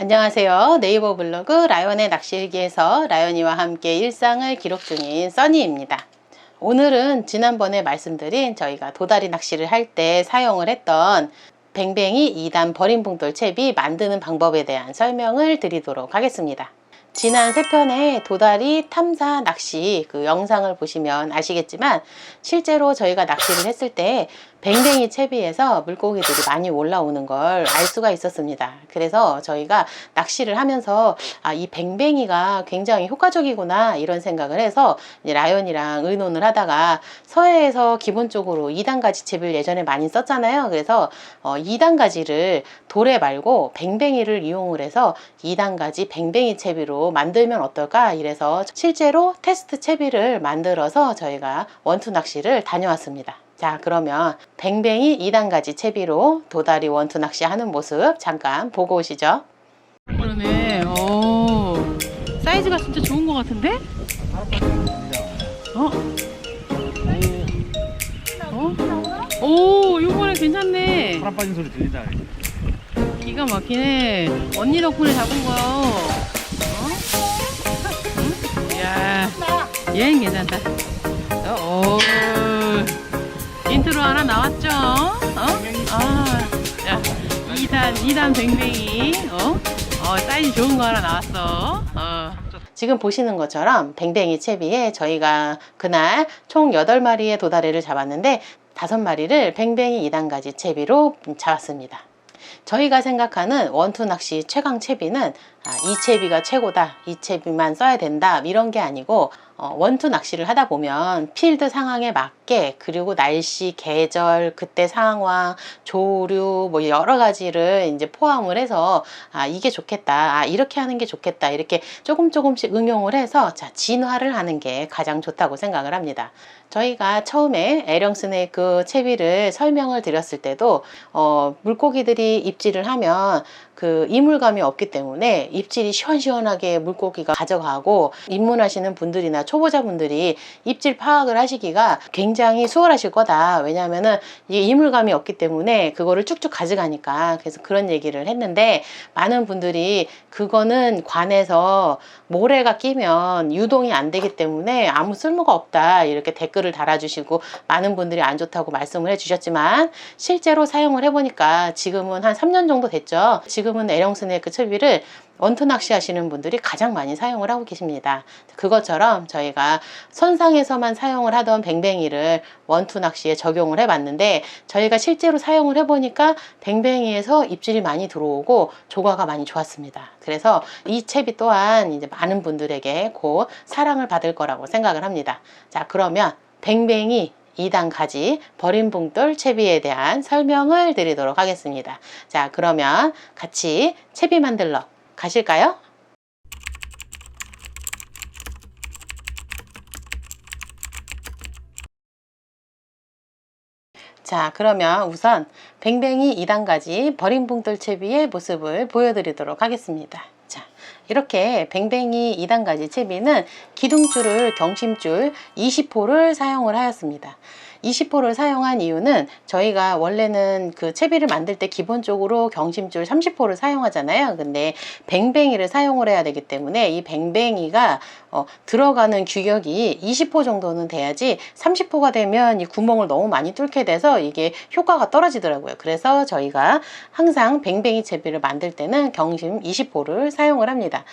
안녕하세요. 네이버 블로그 라연의 낚시일기에서 라연이와 함께 일상을 기록 중인 써니입니다. 오늘은 지난번에 말씀드린 저희가 도다리 낚시를 할 때 사용을 했던 뱅뱅이 2단 버림봉돌 채비 만드는 방법에 대한 설명을 드리도록 하겠습니다. 지난 세 편의 도다리 탐사 낚시 그 영상을 보시면 아시겠지만 실제로 저희가 낚시를 했을 때 뱅뱅이 채비에서 물고기들이 많이 올라오는 걸 알 수가 있었습니다. 그래서 저희가 낚시를 하면서 아, 이 뱅뱅이가 굉장히 효과적이구나 이런 생각을 해서 라연이랑 의논을 하다가 서해에서 기본적으로 2단 가지 채비를 예전에 많이 썼잖아요. 그래서 어, 2단 가지를 돌에 말고 뱅뱅이를 이용을 해서 2단 가지 뱅뱅이 채비로 만들면 어떨까 이래서 실제로 테스트 채비를 만들어서 저희가 원투 낚시를 다녀왔습니다. 자 그러면 뱅뱅이 2단 가지 채비로 도다리 원투 낚시 하는 모습 잠깐 보고 오시죠. 그러네. 오 사이즈가 진짜 좋은 것 같은데? 어? 어? 오 이번에 괜찮네. 바람 빠진 소리 들린다. 기가 막히네. 언니 덕분에 잡은 거요. 어? 응? 야, 얘는 괜찮다. 어, 오. 하나 나왔죠? 어? 아, 야, 2단, 2단 뱅뱅이. 어? 어, 사이즈 좋은 거 하나 나왔어. 어. 지금 보시는 것처럼 뱅뱅이 채비에 저희가 그날 총 8마리의 도다리를 잡았는데 5마리를 뱅뱅이 2단 가지 채비로 잡았습니다. 저희가 생각하는 원투 낚시 최강 채비는 아, 이 채비가 최고다, 이 채비만 써야 된다 이런 게 아니고 어, 원투 낚시를 하다 보면 필드 상황에 맞게 그리고 날씨, 계절, 그때 상황, 조류 뭐 여러 가지를 이제 포함을 해서 아 이게 좋겠다, 아 이렇게 하는 게 좋겠다 이렇게 조금 조금씩 응용을 해서 자 진화를 하는 게 가장 좋다고 생각을 합니다. 저희가 처음에 에령 스네이크 채비를 설명을 드렸을 때도 어, 물고기들이 입질을 하면 그 이물감이 없기 때문에 입질이 시원시원하게 물고기가 가져가고 입문하시는 분들이나 초보자분들이 입질 파악을 하시기가 굉장히 수월하실 거다. 왜냐하면은 이게 이물감이 없기 때문에 그거를 쭉쭉 가져가니까 그래서 그런 얘기를 했는데 많은 분들이 그거는 관에서 모래가 끼면 유동이 안 되기 때문에 아무 쓸모가 없다 이렇게 댓글을 달아주시고 많은 분들이 안 좋다고 말씀을 해주셨지만 실제로 사용을 해보니까 지금은 한 3년 정도 됐죠. 지금은 에령스네이크 채비를 원투 낚시 하시는 분들이 가장 많이 사용을 하고 계십니다. 그것처럼 저희가 선상에서만 사용을 하던 뱅뱅이를 원투 낚시에 적용을 해봤는데 저희가 실제로 사용을 해보니까 뱅뱅이에서 입질이 많이 들어오고 조과가 많이 좋았습니다. 그래서 이 채비 또한 이제 많은 분들에게 곧 사랑을 받을 거라고 생각을 합니다. 자, 그러면 뱅뱅이 2단 가지 버림봉돌 채비에 대한 설명을 드리도록 하겠습니다. 자, 그러면 같이 채비 만들러 가실까요? 자, 그러면 우선 뱅뱅이 2단 가지 버림봉돌 채비의 모습을 보여드리도록 하겠습니다. 자, 이렇게 뱅뱅이 2단 가지 채비는 기둥줄을 경심줄 20호를 사용을 하였습니다. 20호를 사용한 이유는 저희가 원래는 그 채비를 만들 때 기본적으로 경심줄 30호를 사용하잖아요. 근데 뱅뱅이를 사용을 해야 되기 때문에 이 뱅뱅이가 어, 들어가는 규격이 20호 정도는 돼야지 30호가 되면 이 구멍을 너무 많이 뚫게 돼서 이게 효과가 떨어지더라고요. 그래서 저희가 항상 뱅뱅이 채비를 만들 때는 경심 20호를 사용을 합니다.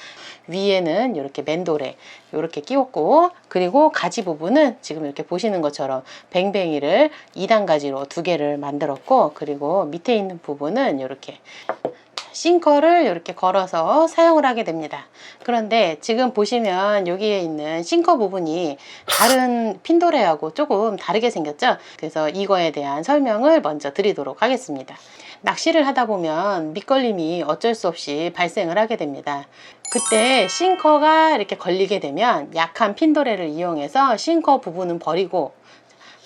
위에는 이렇게 맨돌에 이렇게 끼웠고 그리고 가지 부분은 지금 이렇게 보시는 것처럼 뱅뱅이를 2단 가지로 두 개를 만들었고 그리고 밑에 있는 부분은 이렇게 싱커를 이렇게 걸어서 사용을 하게 됩니다. 그런데 지금 보시면 여기에 있는 싱커 부분이 다른 핀도레하고 조금 다르게 생겼죠? 그래서 이거에 대한 설명을 먼저 드리도록 하겠습니다. 낚시를 하다 보면 밑걸림이 어쩔 수 없이 발생을 하게 됩니다. 그때 싱커가 이렇게 걸리게 되면 약한 핀도레를 이용해서 싱커 부분은 버리고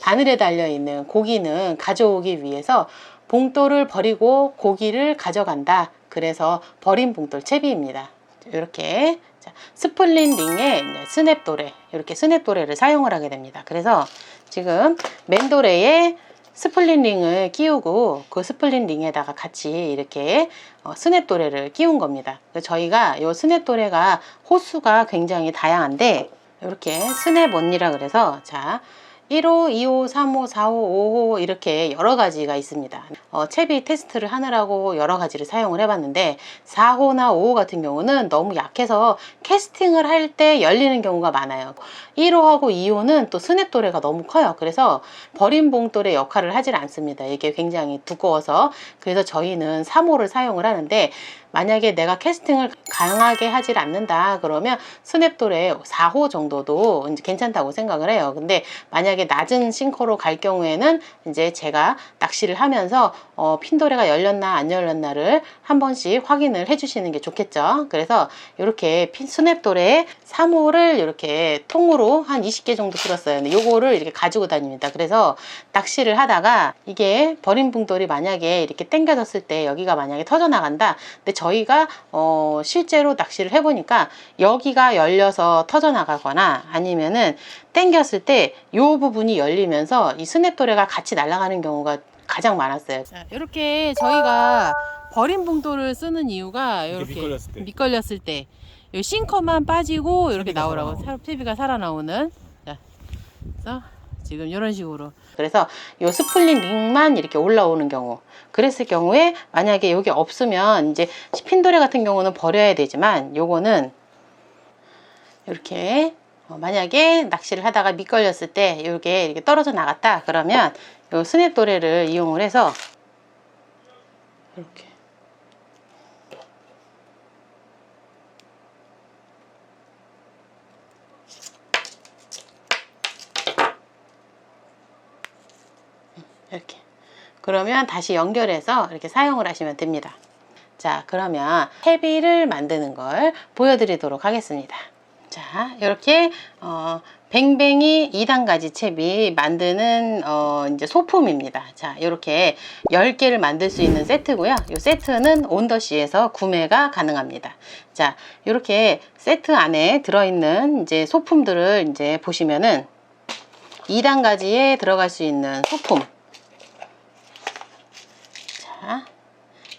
바늘에 달려 있는 고기는 가져오기 위해서 봉돌을 버리고 고기를 가져간다. 그래서 버린 봉돌 채비입니다. 이렇게 자, 스플린 링에 스냅 도레 이렇게 스냅 도레를 사용을 하게 됩니다. 그래서 지금 맨 도레에 스플린 링을 끼우고 그 스플린 링에다가 같이 이렇게 어, 스냅 도래를 끼운 겁니다. 저희가 이 스냅 도래가 호수가 굉장히 다양한데 이렇게 스냅 언니라 그래서 자 1호, 2호, 3호, 4호, 5호 이렇게 여러 가지가 있습니다. 어, 채비 테스트를 하느라고 여러 가지를 사용을 해봤는데 4호나 5호 같은 경우는 너무 약해서 캐스팅을 할 때 열리는 경우가 많아요. 1호하고 2호는 또 스냅 도래가 너무 커요. 그래서 버린 봉돌의 역할을 하질 않습니다. 이게 굉장히 두꺼워서 그래서 저희는 3호를 사용을 하는데 만약에 내가 캐스팅을 강하게 하질 않는다 그러면 스냅돌에 4호 정도도 이제 괜찮다고 생각을 해요. 근데 만약에 낮은 싱커로 갈 경우에는 이제 제가 낚시를 하면서 어, 핀도레가 열렸나 안 열렸나를 한 번씩 확인을 해주시는 게 좋겠죠. 그래서 이렇게 핀 스냅돌에 3호를 이렇게 통으로 한 20개 정도 들었어요. 근데 요거를 이렇게 가지고 다닙니다. 그래서 낚시를 하다가 이게 버린 붕돌이 만약에 이렇게 당겨졌을 때 여기가 만약에 터져 나간다. 근데 저희가 어, 실제로 낚시를 해보니까 여기가 열려서 터져 나가거나 아니면은 당겼을 때 이 부분이 열리면서 이 스냅도레가 같이 날아가는 경우가 가장 많았어요. 자, 이렇게 저희가 버린 봉돌을 쓰는 이유가 이렇게 미끌렸을 때. 미끌렸을 때이 싱커만 빠지고 이렇게 나오라고. 사- 채비가 살아나오는 자, 그래서 지금 이런 식으로. 그래서 이 스플린 링만 이렇게 올라오는 경우 그랬을 경우에 만약에 여기 없으면 이제 핀도레 같은 경우는 버려야 되지만 요거는 이렇게 어, 만약에 낚시를 하다가 미끌렸을 때 이게 이렇게 떨어져 나갔다 그러면 요 스냅 도레를 이용을 해서 이렇게 이렇게 그러면 다시 연결해서 이렇게 사용을 하시면 됩니다. 자, 그러면 헤비를 만드는 걸 보여드리도록 하겠습니다. 자, 이렇게 어, 뱅뱅이 2단 가지 채비 만드는 어, 이제 소품입니다. 자, 이렇게 10개를 만들 수 있는 세트고요. 이 세트는 온더시에서 구매가 가능합니다. 자, 이렇게 세트 안에 들어있는 이제 소품들을 이제 보시면은 2단 가지에 들어갈 수 있는 소품. 자,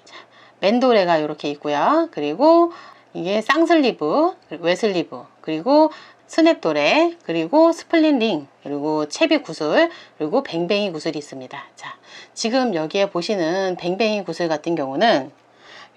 자, 맨도레가 이렇게 있고요. 그리고 이게 쌍슬리브, 외슬리브, 그리고 스냅도레, 그리고 스플린 링, 그리고 채비 구슬, 그리고 뱅뱅이 구슬이 있습니다. 자, 지금 여기에 보시는 뱅뱅이 구슬 같은 경우는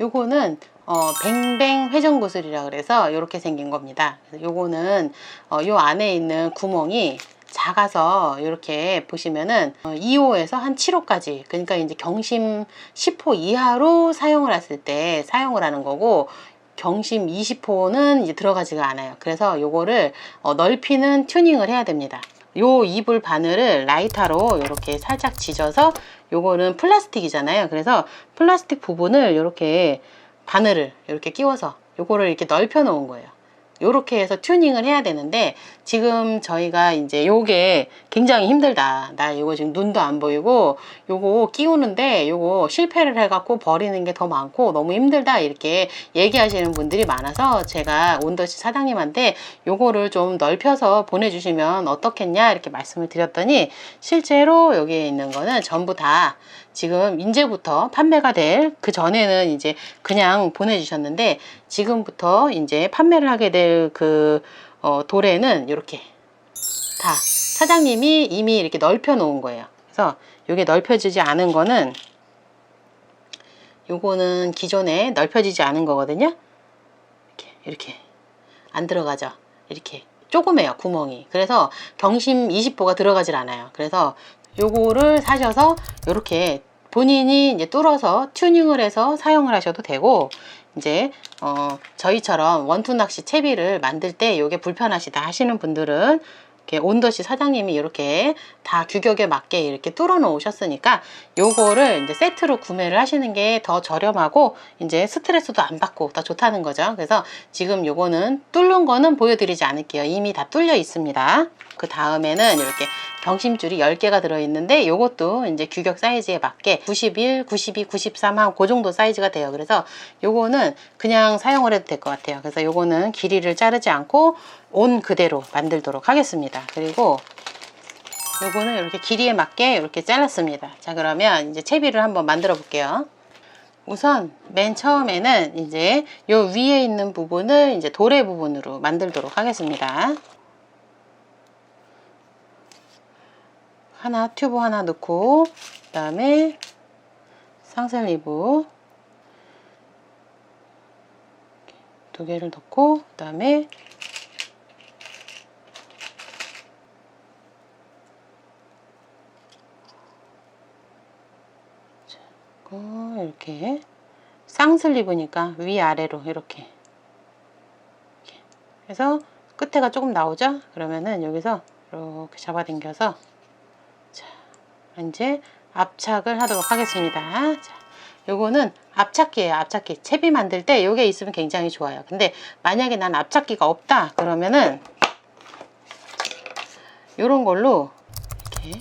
요거는 어, 뱅뱅 회전 구슬이라 그래서 이렇게 생긴 겁니다. 요거는 어, 요 안에 있는 구멍이 작아서 이렇게 보시면은 어, 2호에서 한 7호까지 그러니까 이제 경심 10호 이하로 사용을 했을 때 사용을 하는 거고 경심 20호는 이제 들어가지가 않아요. 그래서 요거를 어, 넓히는 튜닝을 해야 됩니다. 요 이불 바늘을 라이터로 이렇게 살짝 지져서 요거는 플라스틱이잖아요. 그래서 플라스틱 부분을 이렇게 바늘을 이렇게 끼워서 요거를 이렇게 넓혀 놓은 거예요. 요렇게 해서 튜닝을 해야 되는데 지금 저희가 이제 요게 굉장히 힘들다. 나 요거 지금 눈도 안 보이고 요거 끼우는데 요거 실패를 해갖고 버리는 게 더 많고 너무 힘들다 이렇게 얘기하시는 분들이 많아서 제가 온더시 사장님한테 요거를 좀 넓혀서 보내주시면 어떻겠냐 이렇게 말씀을 드렸더니 실제로 여기에 있는 거는 전부 다 지금 이제부터 판매가 될 그 전에는 이제 그냥 보내주셨는데 지금부터 이제 판매를 하게 될그 도래는 이렇게 다 사장님이 이미 이렇게 넓혀 놓은 거예요. 그래서 이게 넓혀지지 않은 거는 요거는 기존에 넓혀지지 않은 거거든요. 이렇게 이렇게 안 들어가죠. 이렇게 조그매요 구멍이. 그래서 경심 20호가 들어가질 않아요. 그래서 요거를 사셔서 이렇게 본인이 이제 뚫어서 튜닝을 해서 사용을 하셔도 되고 이제 어 저희처럼 원투 낚시 채비를 만들 때 요게 불편하시다 하시는 분들은 이렇게 온더시 사장님이 이렇게 다 규격에 맞게 이렇게 뚫어 놓으셨으니까 요거를 이제 세트로 구매를 하시는 게 더 저렴하고 이제 스트레스도 안 받고 더 좋다는 거죠. 그래서 지금 요거는 뚫는 거는 보여드리지 않을게요. 이미 다 뚫려 있습니다. 그 다음에는 이렇게 경심줄이 10개가 들어있는데 요것도 이제 규격 사이즈에 맞게 91, 92, 93 한 그 정도 사이즈가 돼요. 그래서 요거는 그냥 사용을 해도 될 것 같아요. 그래서 요거는 길이를 자르지 않고 온 그대로 만들도록 하겠습니다. 그리고 요거는 이렇게 길이에 맞게 이렇게 잘랐습니다. 자, 그러면 이제 채비를 한번 만들어 볼게요. 우선 맨 처음에는 이제 요 위에 있는 부분을 이제 도래 부분으로 만들도록 하겠습니다. 하나 튜브 하나 넣고 그 다음에 상셀리브 두 개를 넣고 그 다음에 어, 이렇게 쌍슬리브니까 위아래로 이렇게 해서 끝에가 조금 나오죠? 그러면은 여기서 이렇게 잡아당겨서 자 이제 압착을 하도록 하겠습니다. 자, 요거는 압착기예요. 압착기. 채비 만들 때 요게 있으면 굉장히 좋아요. 근데 만약에 난 압착기가 없다 그러면은 요런 걸로 이렇게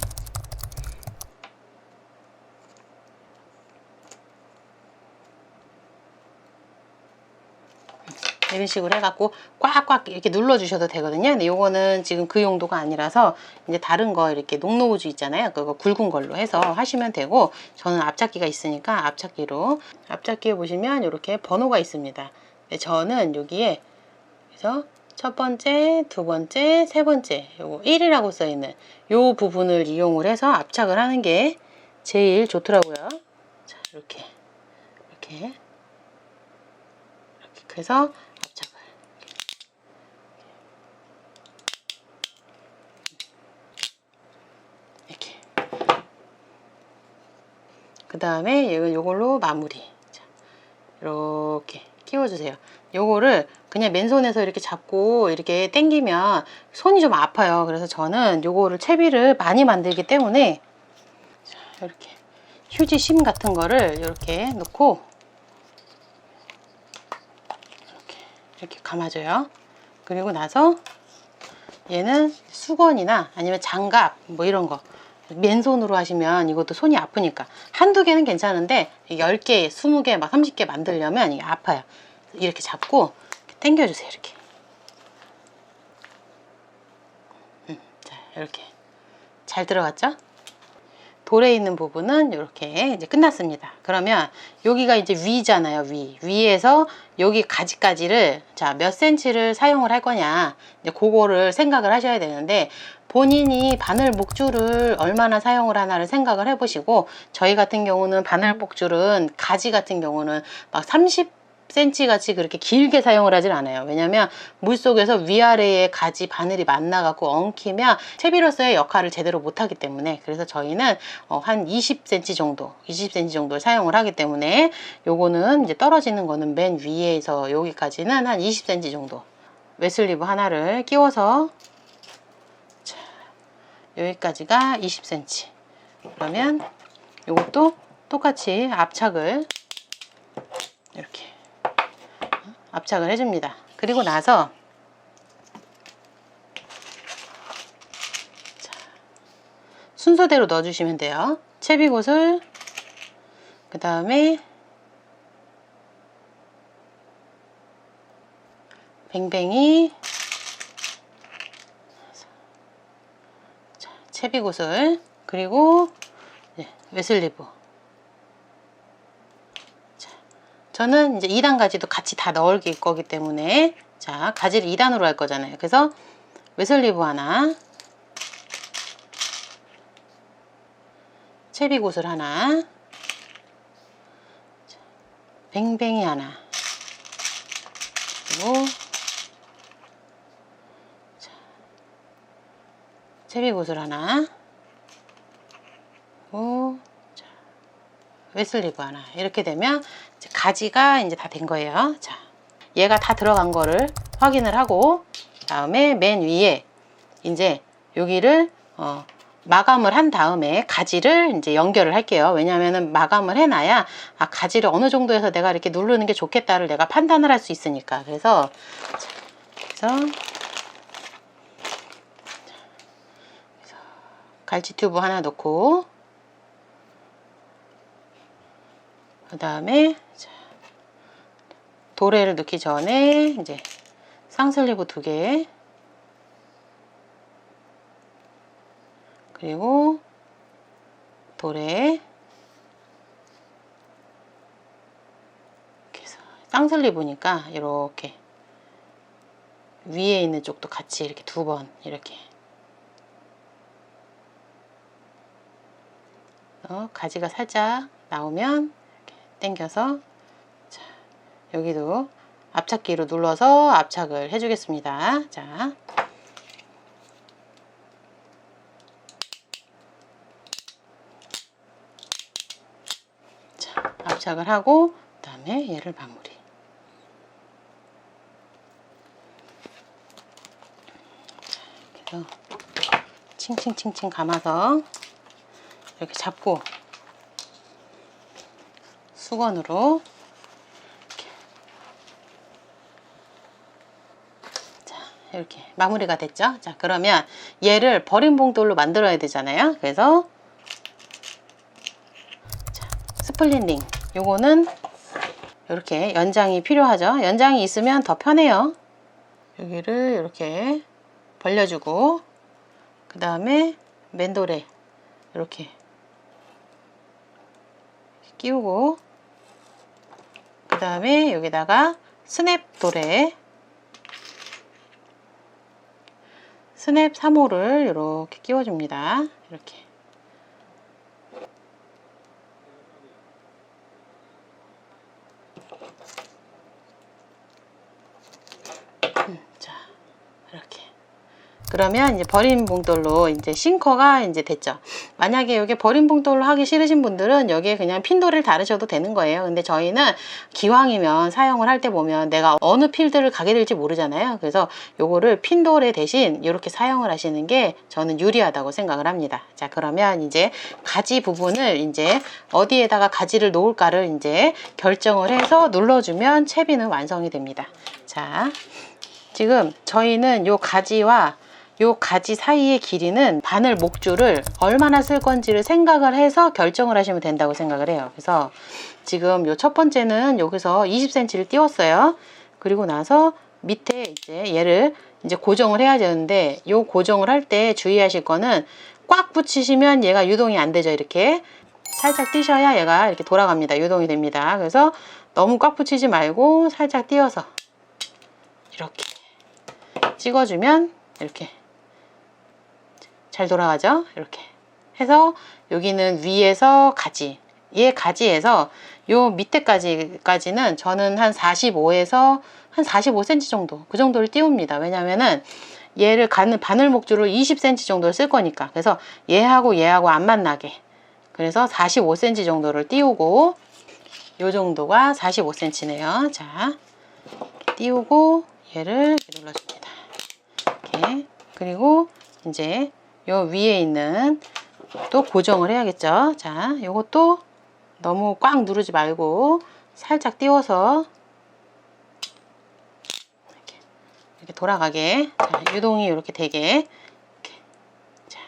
이런 식으로 해갖고 꽉꽉 이렇게 눌러주셔도 되거든요. 근데 요거는 지금 그 용도가 아니라서 이제 다른 거 이렇게 녹노우주 있잖아요. 그거 굵은 걸로 해서 하시면 되고 저는 앞잡기가 있으니까 앞잡기로 앞잡기에 보시면 이렇게 번호가 있습니다. 저는 여기에 그래서 첫 번째, 두 번째, 세 번째 요거 1이라고 써 있는 요 부분을 이용을 해서 압착을 하는 게 제일 좋더라고요. 자, 이렇게 이렇게 그래서 압착을 이렇게 그 다음에 요걸로 마무리. 자, 이렇게 끼워주세요. 요거를 그냥 맨손에서 이렇게 잡고 이렇게 당기면 손이 좀 아파요. 그래서 저는 요거를 채비를 많이 만들기 때문에 자, 이렇게 휴지 심 같은 거를 이렇게 놓고 이렇게 감아줘요. 그리고 나서 얘는 수건이나 아니면 장갑 뭐 이런 거 맨손으로 하시면 이것도 손이 아프니까 한두 개는 괜찮은데 10개, 20개, 막 30개 만들려면 이게 아파요. 이렇게 잡고 당겨주세요. 이렇게. 음, 자, 이렇게. 잘 들어갔죠? 돌에 있는 부분은 이렇게 이제 끝났습니다. 그러면 여기가 이제 위잖아요. 위. 위에서 여기 가지까지를 자, 몇 센치를 사용을 할 거냐. 이제 그거를 생각을 하셔야 되는데 본인이 바늘 목줄을 얼마나 사용을 하나를 생각을 해 보시고 저희 같은 경우는 바늘 목줄은 가지 같은 경우는 막 30, cm 같이 그렇게 길게 사용을 하진 않아요. 왜냐면 물속에서 위아래의 가지 바늘이 만나갖고 엉키면 채비로서의 역할을 제대로 못하기 때문에 그래서 저희는 어, 한 20cm 정도, 20cm 정도 사용을 하기 때문에 요거는 이제 떨어지는 거는 맨 위에서 여기까지는 한 20cm 정도 웨슬리브 하나를 끼워서 자, 여기까지가 20cm 그러면 요것도 똑같이 압착을 이렇게 압착을 해줍니다. 그리고 나서 자, 순서대로 넣어주시면 돼요. 채비곳을 그 다음에 뱅뱅이 자, 채비곳을 그리고 네, 웨슬리브 저는 이제 2단 가지도 같이 다 넣을 거기 때문에 자 가지를 2단으로 할 거잖아요. 그래서 웨슬리브 하나 채비곳을 하나 자, 뱅뱅이 하나 그리고 자, 채비곳을 하나 그리고 자, 웨슬리브 하나 이렇게 되면 가지가 이제 다 된 거예요. 자, 얘가 다 들어간 거를 확인을 하고 다음에 맨 위에 이제 여기를 어, 마감을 한 다음에 가지를 이제 연결을 할게요. 왜냐하면 마감을 해놔야 아, 가지를 어느 정도에서 내가 이렇게 누르는 게 좋겠다를 내가 판단을 할 수 있으니까. 그래서 자, 그래서 갈치 튜브 하나 넣고 그 다음에 도래를 넣기 전에 이제 상슬리브 두 개, 그리고 돌에 이렇게 해서 쌍슬리 보니까 이렇게 위에 있는 쪽도 같이 이렇게 두 번 이렇게. 어, 가지가 살짝 나오면 당겨서 자, 여기도 압착기로 눌러서 압착을 해주겠습니다. 자, 자, 압착을 하고 그 다음에 얘를 마무리. 자, 이렇게 해서 칭칭칭칭 감아서 이렇게 잡고 수건으로 이렇게 자 이렇게 마무리가 됐죠? 자 그러면 얘를 버린 봉돌로 만들어야 되잖아요. 그래서 자, 스플릿 링 요거는 이렇게 연장이 필요하죠? 연장이 있으면 더 편해요. 여기를 이렇게 벌려주고 그 다음에 맨돌에 이렇게 끼우고 그 다음에 여기다가 스냅 돌에 스냅 3호를 이렇게 끼워줍니다. 이렇게 음, 자 이렇게 그러면 이제 버린 봉돌로 이제 싱커가 이제 됐죠. 만약에 여기 버린 봉돌로 하기 싫으신 분들은 여기에 그냥 핀돌을 다르셔도 되는 거예요. 근데 저희는 기왕이면 사용을 할 때 보면 내가 어느 필드를 가게 될지 모르잖아요. 그래서 요거를 핀돌에 대신 이렇게 사용을 하시는 게 저는 유리하다고 생각을 합니다. 자, 그러면 이제 가지 부분을 이제 어디에다가 가지를 놓을까를 이제 결정을 해서 눌러주면 채비는 완성이 됩니다. 자, 지금 저희는 요 가지와 요 가지 사이의 길이는 바늘 목줄을 얼마나 쓸 건지를 생각을 해서 결정을 하시면 된다고 생각을 해요. 그래서 지금 요 첫 번째는 여기서 20cm를 띄웠어요. 그리고 나서 밑에 이제 얘를 이제 고정을 해야 되는데 요 고정을 할 때 주의하실 거는 꽉 붙이시면 얘가 유동이 안 되죠. 이렇게 살짝 띄셔야 얘가 이렇게 돌아갑니다. 유동이 됩니다. 그래서 너무 꽉 붙이지 말고 살짝 띄어서 이렇게 찍어주면 이렇게 잘 돌아가죠? 이렇게 해서 여기는 위에서 가지 얘 가지에서 요 밑에까지까지는 저는 한 45에서 한 45cm 정도 그 정도를 띄웁니다. 왜냐면은 얘를 가는 바늘 목줄을 20cm 정도를 쓸 거니까 그래서 얘하고 얘하고 안 만나게 그래서 45cm 정도를 띄우고 요 정도가 45cm네요. 자 띄우고 얘를 눌러줍니다. 이렇게 그리고 이제 요 위에 있는 또 고정을 해야겠죠. 자, 요것도 너무 꽉 누르지 말고 살짝 띄워서 이렇게, 이렇게 돌아가게 자, 유동이 이렇게 되게 이렇게. 자,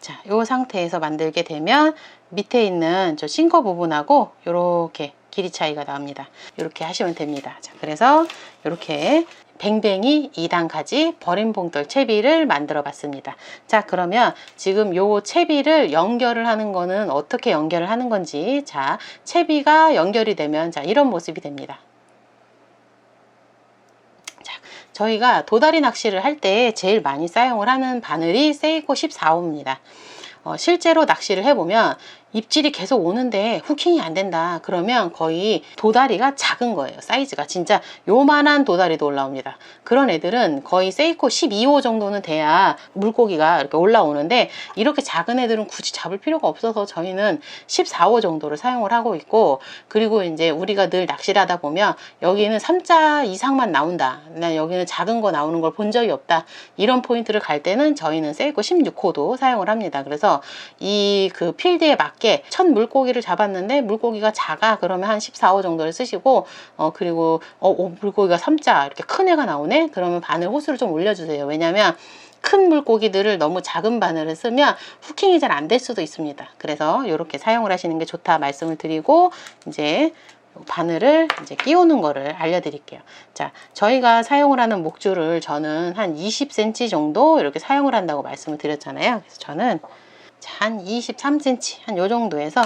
자, 요 상태에서 만들게 되면 밑에 있는 저 싱커 부분하고 요렇게 길이 차이가 납니다. 이렇게 하시면 됩니다. 자, 그래서 이렇게 뱅뱅이 2단 가지 버린 봉돌 채비를 만들어 봤습니다. 자, 그러면 지금 요 채비를 연결을 하는 거는 어떻게 연결을 하는 건지 자, 채비가 연결이 되면 자, 이런 모습이 됩니다. 자, 저희가 도다리 낚시를 할 때 제일 많이 사용을 하는 바늘이 세이코 14호입니다. 어, 실제로 낚시를 해보면 입질이 계속 오는데 후킹이 안 된다. 그러면 거의 도다리가 작은 거예요. 사이즈가 진짜 요만한 도다리도 올라옵니다. 그런 애들은 거의 세이코 12호 정도는 돼야 물고기가 이렇게 올라오는데 이렇게 작은 애들은 굳이 잡을 필요가 없어서 저희는 14호 정도를 사용을 하고 있고 그리고 이제 우리가 늘 낚시를 하다 보면 여기는 3자 이상만 나온다. 나 여기는 작은 거 나오는 걸 본 적이 없다. 이런 포인트를 갈 때는 저희는 세이코 16호도 사용을 합니다. 그래서 이 그 필드에 맞게 첫 물고기를 잡았는데 물고기가 작아 그러면 한 14호 정도를 쓰시고 어 그리고 어, 어 물고기가 3자 이렇게 큰 애가 나오네 그러면 바늘 호수를 좀 올려주세요. 왜냐면 큰 물고기들을 너무 작은 바늘을 쓰면 후킹이 잘 안 될 수도 있습니다. 그래서 이렇게 사용을 하시는 게 좋다 말씀을 드리고 이제 바늘을 이제 끼우는 거를 알려드릴게요. 자, 저희가 사용을 하는 목줄을 저는 한 20cm 정도 이렇게 사용을 한다고 말씀을 드렸잖아요. 그래서 저는 자, 한 23cm 한 요 정도에서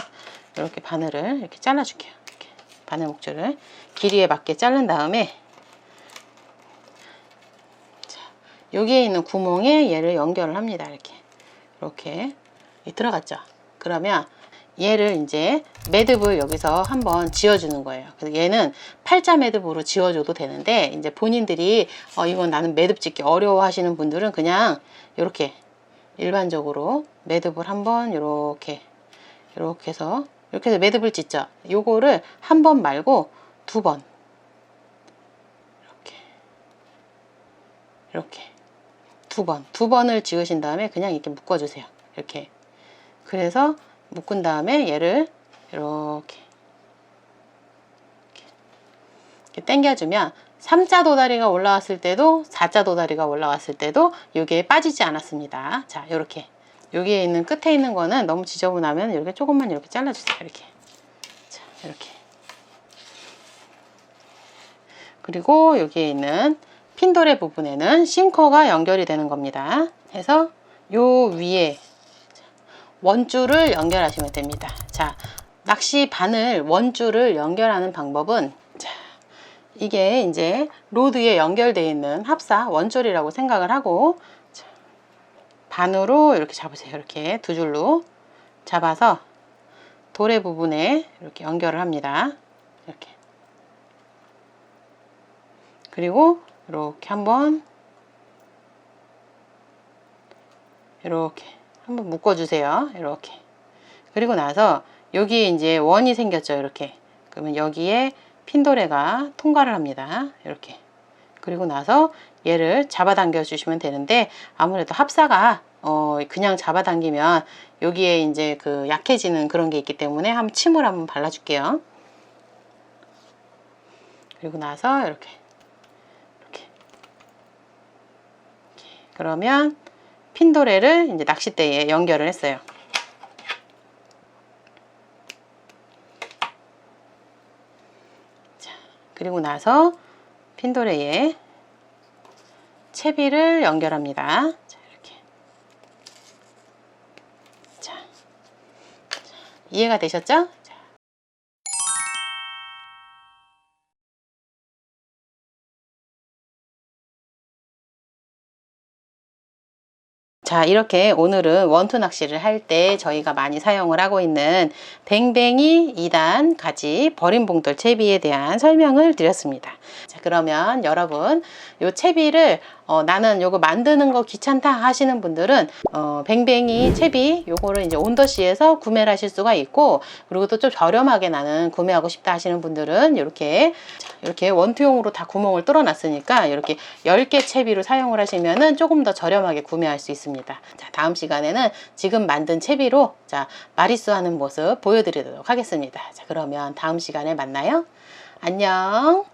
이렇게 바늘을 이렇게 잘라줄게요. 이렇게 바늘 목줄을 길이에 맞게 자른 다음에 자, 여기에 있는 구멍에 얘를 연결을 합니다. 이렇게 이렇게 들어갔죠. 그러면 얘를 이제 매듭을 여기서 한번 지어주는 거예요. 그래서 얘는 팔자 매듭으로 지어줘도 되는데 이제 본인들이 어, 이건 나는 매듭 짓기 어려워 하시는 분들은 그냥 이렇게 일반적으로 매듭을 한번 이렇게 이렇게 해서 이렇게 해서 매듭을 짓죠. 요거를 한 번 말고 두 번. 이렇게. 이렇게. 두 번. 두 번을 지으신 다음에 그냥 이렇게 묶어 주세요. 이렇게. 그래서 묶은 다음에 얘를 이렇게 이렇게 당겨주면 3자 도다리가 올라왔을 때도 4자 도다리가 올라왔을 때도 여기에 빠지지 않았습니다. 자, 이렇게 여기에 있는 끝에 있는 거는 너무 지저분하면 이렇게 조금만 이렇게 잘라주세요. 이렇게 자, 이렇게 그리고 여기에 있는 핀도레 부분에는 싱커가 연결이 되는 겁니다. 해서 요 위에 원줄을 연결하시면 됩니다. 자, 낚시 바늘 원줄을 연결하는 방법은 자, 이게 이제 로드에 연결되어 있는 합사 원줄이라고 생각을 하고 자, 반으로 이렇게 잡으세요. 이렇게 두 줄로 잡아서 도래 부분에 이렇게 연결을 합니다. 이렇게 그리고 이렇게 한번 이렇게 한번 묶어주세요. 이렇게. 그리고 나서 여기에 이제 원이 생겼죠. 이렇게. 그러면 여기에 핀도레가 통과를 합니다. 이렇게. 그리고 나서 얘를 잡아당겨 주시면 되는데 아무래도 합사가 어 그냥 잡아당기면 여기에 이제 그 약해지는 그런 게 있기 때문에 한번 침을 한번 발라줄게요. 그리고 나서 이렇게 이렇게 그러면 핀도레를 이제 낚싯대에 연결을 했어요. 자, 그리고 나서 핀도레에 채비를 연결합니다. 자, 이렇게. 자, 자, 이해가 되셨죠? 자. 자 이렇게 오늘은 원투 낚시를 할 때 저희가 많이 사용을 하고 있는 뱅뱅이 2단 가지 버린 봉돌 채비에 대한 설명을 드렸습니다. 자 그러면 여러분 요 채비를 어, 나는 요거 만드는 거 귀찮다 하시는 분들은 어, 뱅뱅이 채비 요거를 이제 온더시에서 구매를 하실 수가 있고 그리고 또 좀 저렴하게 나는 구매하고 싶다 하시는 분들은 이렇게 이렇게 원투용으로 다 구멍을 뚫어 놨으니까 이렇게 10개 채비로 사용을 하시면은 조금 더 저렴하게 구매할 수 있습니다. 자, 다음 시간에는 지금 만든 채비로 자, 마리수 하는 모습 보여드리도록 하겠습니다. 자, 그러면 다음 시간에 만나요. 안녕.